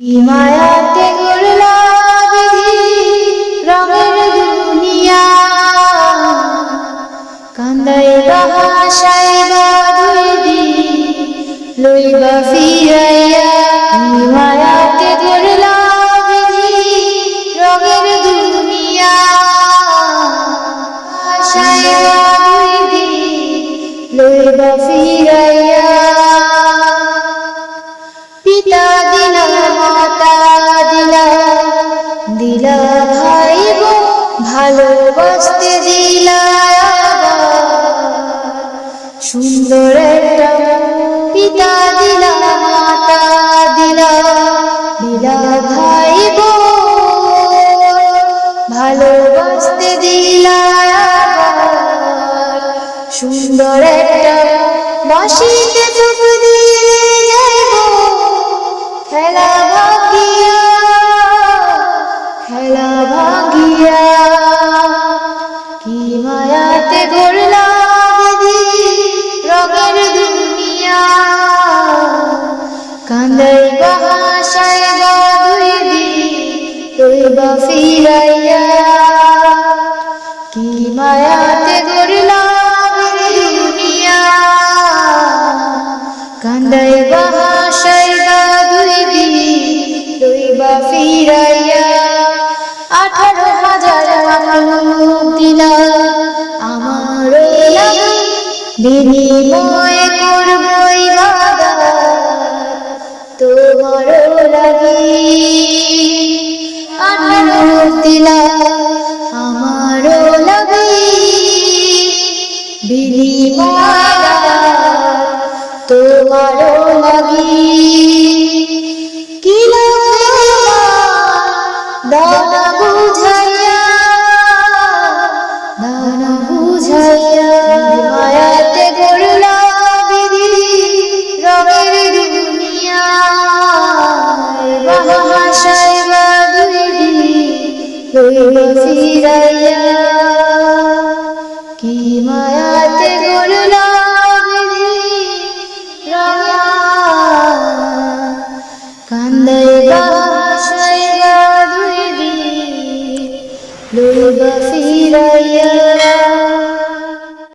হিমায়াতে গড়লা বিধি রঙের দুনিয়া। কান্দাই বাহাশাই বাদুই দি লইবা ফিরাইয়া হিমায়াতে গড়লা বিধি রঙের দুনিয়া। আশাই বাদুই লইবা ফিরাইয়া সুন্দর একটা পিতা দিলা, মাতা দিলা দিলা ভাই ভালোবাসতে দিলা সুন্দর একটা বাসিতে চোখ দিয়ে বাহাশায় গাদুই দি রইবা ফিরাইয়া। কি মায়াতে গড়লা দুনিয়া। কান্দাই বাহাশাই গাদুই দি রইবা ফিরাইয়া। আঠারো হাজার মাখলুক দিলা। আমার বিনিময় তোমার লাগি। আঠারো দিলা আমার লাগি। বিনিময় তোমার লাগি। হয়েছি রাইয়া কি মায়াতে গড়ল কান্দাই বাসায় গাধুরি লইবা ফিরাইয়া